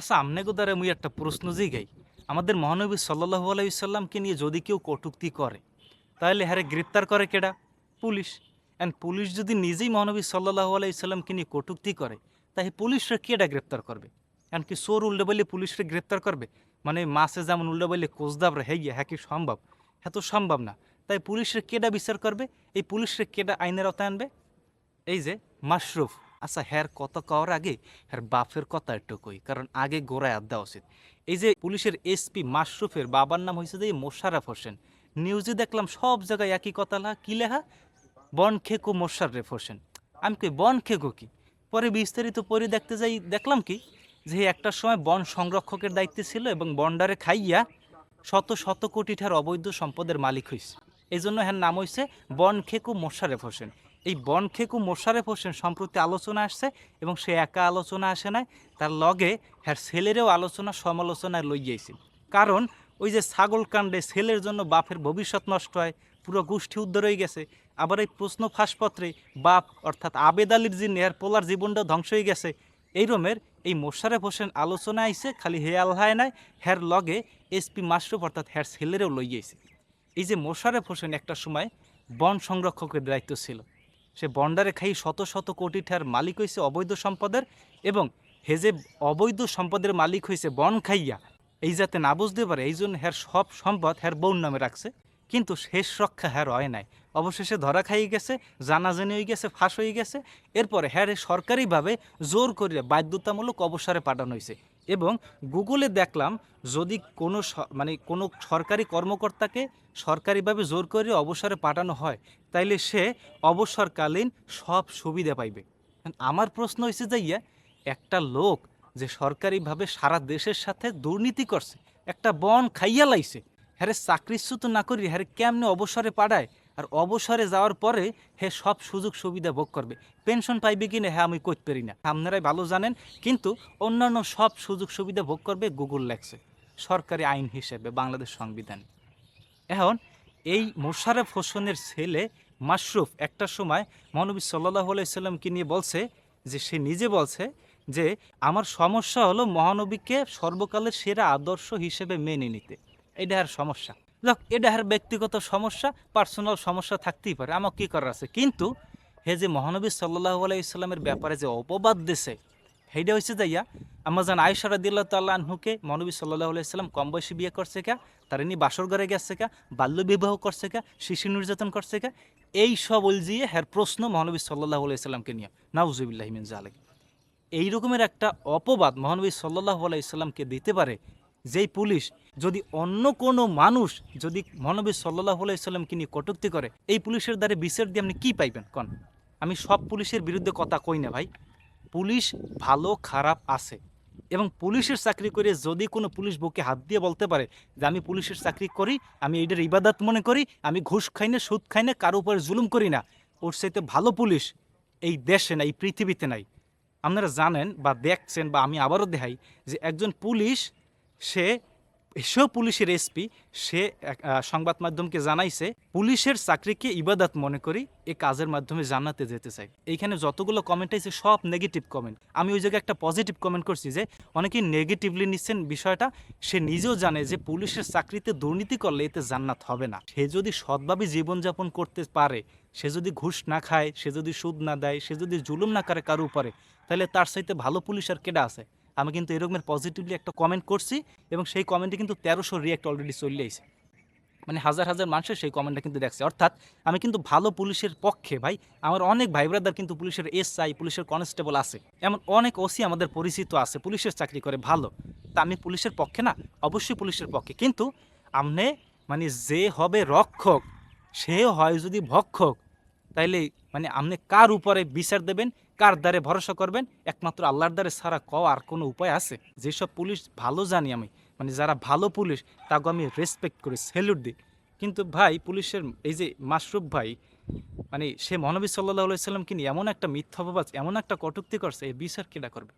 আচ্ছা আমনে দ্বারা মুই একটা প্রশ্ন জিগাই। আমাদের মহানবী সাল্লাহু আলাইসাল্লামকে নিয়ে যদি কেউ কটুক্তি করে, তাহলে হ্যারে গ্রেপ্তার করে কেডা? পুলিশ। অ্যান্ড পুলিশ যদি নিজেই মহানবী সাল্লাহু আলাইসাল্লামকে নিয়ে কটুক্তি করে তাই পুলিশরা কেডা গ্রেপ্তার করবে? এমন কি সোর উল্টে বললে পুলিশরা গ্রেপ্তার করবে? মানে মাসে যেমন উল্টে বললে কোচদাবরা হ্যাঁ গিয়া হ্যাঁ কি সম্ভব? হ্যাঁ তো সম্ভব না। তাই পুলিশরা কেডা বিচার করবে? এই পুলিশরা কেডা আইনের আওতায় আনবে? এই যে মাশরুফ। আচ্ছা হ্যার কত কওয়ার আগে হ্যার বাপের কথা একটু কই, কারণ আগে গোড়ায় আড্ডা উচিত। এই যে পুলিশের এসপি মাশরুফের বাবার নাম হয়েছে যে মোশাররফ হোসেন। নিউজে দেখলাম সব জায়গায় একই কথা লা কি লেখা? বন খেকু মোশাররফ হোসেন। আমি কই, বন খেকু কি? পরে বিস্তারিত পরে দেখতে যাই, দেখলাম কি? যে একটা সময় বন সংরক্ষকের দায়িত্বে ছিল এবং বন্ডারে খাইয়া শত শত কোটি টাকার অবৈধ সম্পদের মালিক হয়েছে এই জন্য হ্যার নাম হয়েছে বন খেকু মোশারেফ হোসেন। এই বন খেকু মোশারেফ হোসেন সম্প্রতি আলোচনা আসছে এবং সে একা আলোচনা আসে নাই। তার লগে হ্যার ছেলেরও আলোচনা সমালোচনায় লই যাইছে। কারণ ওই যে ছাগল কাণ্ডে ছেলের জন্য বাপের ভবিষ্যৎ নষ্ট হয়, পুরো গোষ্ঠী উদ্ধার হয়ে গেছে। আবার এই প্রশ্ন ফাঁসপত্রে বাপ অর্থাৎ আবেদ আলীর যে নেয়ার পোলার জীবনটা ধ্বংস হয়ে গেছে। এই রমের এই মোশারেফ হোসেন আলোচনা আইছে, খালি হে আল্লাহ নাই। হ্যার লগে এসপি মাশরুফ অর্থাৎ হ্যার ছেলেরও লই গেছে এই যে মোশারেফ হোসেন একটা সময় বন সংরক্ষকের দায়িত্ব ছিল। সে বন্ডারে খাই শত শত কোটি টাকার মালিক হয়েছে অবৈধ সম্পদের এবং হে যে অবৈধ সম্পদের মালিক হয়েছে বন খাইয়া, এই যাতে না বুঝতে পারে, এই জন্য হ্যার সব সম্পদ হ্যার বউর নামে রাখছে। কিন্তু শেষ রক্ষা হ্যার হয় নাই। অবশেষে ধরা খাইয়ে গেছে, জানাজানি হয়ে গেছে, ফাঁস হয়ে গেছে। এরপরে হ্যাঁ সরকারিভাবে জোর করে বাধ্যতামূলক অবসরে পাঠানো হয়েছে এবং গুগলে দেখলাম যদি কোনো মানে কোনো সরকারি কর্মকর্তাকে সরকারিভাবে জোর করে অবসরে পাঠানো হয়, তাইলে সে অবসরকালীন সব সুবিধা পাইবে। আমার প্রশ্ন হয়েছে যে ইয়া, একটা লোক যে সরকারিভাবে সারা দেশের সাথে দুর্নীতি করছে, একটা বন খাইয়া লাইছে, হ্যারে চাকরিচ্যুত না করি হ্যারে কেমনে অবসরে পাঠায়? আর অবসরে যাওয়ার পরে হে সব সুযোগ সুবিধা ভোগ করবে। পেনশন পাইবে কি না হ্যাঁ আমি করতে পারি না। আপনারাই ভালো জানেন, কিন্তু অন্যান্য সব সুযোগ সুবিধা ভোগ করবে গুগল লেখছে, সরকারি আইন হিসেবে বাংলাদেশ সংবিধান। এখন এই মোশাররফ হোসেনের ছেলে মাশরুফ একটা সময় মহানবী সাল্লাহ আলাইসাল্লামকে নিয়ে বলছে যে, সে নিজে বলছে যে, আমার সমস্যা হলো মহানবীকে সর্বকালের সেরা আদর্শ হিসেবে মেনে নিতে। এটা আর সমস্যা। যাক, এটা আর ব্যক্তিগত সমস্যা পার্সোনাল সমস্যা থাকতেই পারে। আমার কী করার আছে? কিন্তু হে যে মহানবী সাল্লাহ আলাইসাল্লামের ব্যাপারে যে অপবাদ দিছে সেইটা হয়েছে যাইয়া আমার জান আয়সা রাদিল্লাহ তাল্লাহ আনহুকে মহানবী সাল্লাহ আলাইসাল্লাম কম বয়সী বিয়ে করছে কা, তার এমনি বাসর ঘরে গেছে কা, বাল্য বিবাহ করছে কা, শিশু নির্যাতন করছে কা, এই সব উলজিয়ে হ্যার প্রশ্ন মহানবী সাল্লাহ আলাইসাল্লামকে নিয়ে। নাউজুবিল্লাহিমিন জালেক এই রকমের একটা অপবাদ মহানবী সাল্লাহ আলাইসাল্লামকে দিতে পারে যেই পুলিশ যদি অন্য কোনো মানুষ যদি মহানবী সাল্লাহ আলাইসাল্লামকে নিয়ে কটুক্তি করে, এই পুলিশের দ্বারে বিচার দিয়ে আপনি কী পাইবেন? কন। আমি সব পুলিশের বিরুদ্ধে কথা কই না ভাই। পুলিশ ভালো, খারাপ আছে। এবং পুলিশের চাকরি করে যদি কোনো পুলিশ বুকে হাত দিয়ে বলতে পারে যে আমি পুলিশের চাকরি করি, আমি এটার ইবাদত মনে করি, আমি ঘুষ খাই না, সুদ খাই না, কারও উপরে জুলুম করি না, ওর সাথে ভালো পুলিশ এই দেশে নাই পৃথিবীতে নাই। আপনারা জানেন বা দেখছেন বা আমি আবারও দেখাই যে একজন পুলিশ সে, সেও পুলিশের এসপি সে সংবাদ মাধ্যমকে জানাইছে, পুলিশের চাকরিকে ইবাদত মনে করি এই কাজের মাধ্যমে জানাতে যেতে চাই। এইখানে যতগুলো কমেন্ট আছে সব নেগেটিভ কমেন্ট আমি ওই জায়গায় একটা পজিটিভ কমেন্ট করছি যে, অনেকেই নেগেটিভলি নিচ্ছেন বিষয়টা, সে নিজেও জানে যে পুলিশের চাকরিতে দুর্নীতি করলে এতে জান্নাত হবে না। সে যদি সৎভাবে জীবনযাপন করতে পারে, সে যদি ঘুষ না খায়, সে যদি সুদ না দেয়, সে যদি জুলুম না করে কারও উপরে, তাহলে তার সাথে ভালো পুলিশ আর কেডা আছে? আমি কিন্তু এরকমের পজিটিভলি একটা কমেন্ট করছি এবং সেই কমেন্টে কিন্তু তেরোশো রিয়াক্ট অলরেডি চলে আইছে মানে হাজার হাজার মানুষের সেই কমেন্টটা কিন্তু দেখছে। অর্থাৎ আমি কিন্তু ভালো পুলিশের পক্ষে ভাই, আমার অনেক ভাই ব্রাদার কিন্তু পুলিশের এসআই পুলিশের কনস্টেবল আছে। এমন অনেক ওসি আমাদের পরিচিত আছে, পুলিশের চাকরি করে ভালো। তা আমি পুলিশের পক্ষে না, অবশ্যই পুলিশের পক্ষে। কিন্তু আমনে মানে যে হবে রক্ষক সে হয় যদি ভক্ষক, তাইলে মানে আপনি কার উপরে বিচার দেবেন? কার দ্বারে ভরসা করবেন? একমাত্র আল্লাহর দ্বারে ছাড়া ক আর কোনো উপায় আছে? যেসব পুলিশ ভালো জানি আমি মানে যারা ভালো পুলিশ, তাকে আমি রেসপেক্ট করি স্যালুট দিই। কিন্তু ভাই, পুলিশের এই যে মাশরুফ ভাই মানে সে মহানবী সাল্লাহ সাল্লামকে নিয়ে এমন একটা মিথ্যাবাজ এমন একটা কটুক্তি করছে এই বিচার কেটা করবে?